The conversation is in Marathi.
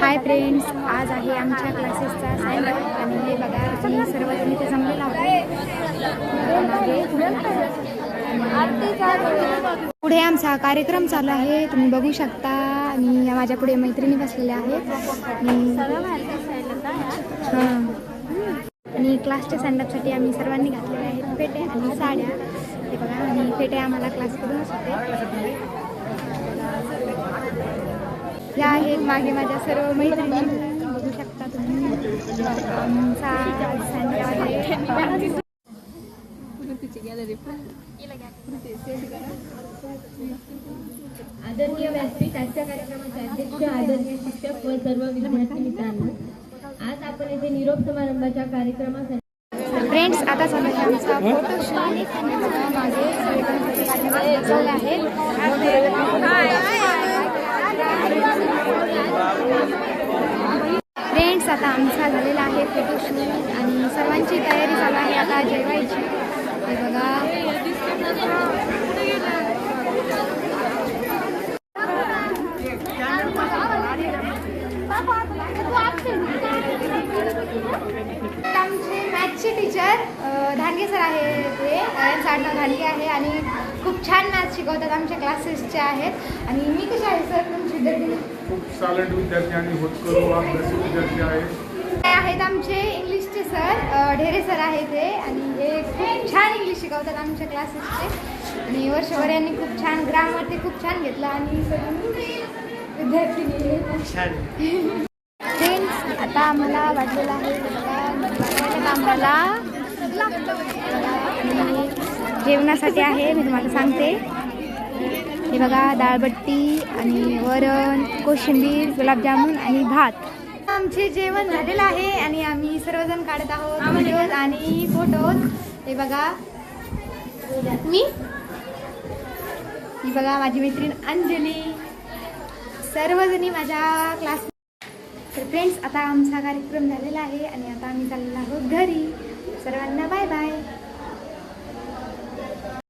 हाय फ्रेंड्स आज आहे आमच्या क्लासेसचा सँड आणि हे बघा आम्ही सर्वजण इथे जमलेलो आहोत. पुढे आमचा कार्यक्रम चालू आहे तुम्ही बघू शकता. आणि माझ्या पुढे मैत्रिणी बसलेल्या आहेत. आणि क्लासच्या सँडअपसाठी आम्ही सर्वांनी घातलेल्या आहेत पेटे आणि साड्या. ते बघा आणि पेटे आम्हाला क्लास करून या आहेत मागे माझ्या सर्व मैत्रिणी. बघू शकता तुम्ही. आहे. आदरणीय व्यासपीठ आजच्या कार्यक्रमाचे अध्यक्ष आदरणीय शिक्षक व सर्व विद्यार्थी मित्रांनो आज आपण येथे निरोप समारंभाच्या कार्यक्रमासाठी फ्रेंड्स आता आहे आमचा फोटोशूट मागे. गणपती काढण्यासाठी बसवले आहेत फ्रेंड्स आता आमचा झालेला आहे फोटोशूट आणि सर्वांची तयारी चालू आहे आता जेवायची. हे बघा. आमचे मॅथचे टीचर धानगे सर आहे ते यांचं आडनाव धानगे आहे आणि खूप छान मॅथ शिकवतात आमच्या क्लासेसचे आहेत. आणि मी कशी आहे सर तुमची विद्यार्थी खूप सालंट विद्यार्थी आणि होतकरू अभ्यासी विद्यार्थी आहेत. ते आहेत आमचे इंग्लिशचे सर ढेरे सर आहे ते आणि हे खूप छान इंग्लिश शिकवतात आमच्या क्लासेसचे आणि वर्षभर यांनी खूप छान ग्रामर ते खूप छान घेतलं. आणि विद्यार्थी फ्रेंड्स आता आम्हाला वाटलेलं आहे आम्हाला जेवणासाठी आहे मी तुम्हाला सांगते. हे बघा डाळबट्टी आणि वरण कोशिंबीर गुलाबजामुन आणि भात. आमचे जेवण झालेलं आहे आणि आम्ही सर्वजण काढत आहोत व्हिडिओज आणि फोटोज हे बघा. मी? ही बघा माझी मैत्रीण अंजली. सर्वजणी माझ्या क्लास तर फ्रेंड्स आता आमचा कार्यक्रम झालेला आहे आणि आता आम्ही चाललेलो आहोत घरी. सर्वांना बाय बाय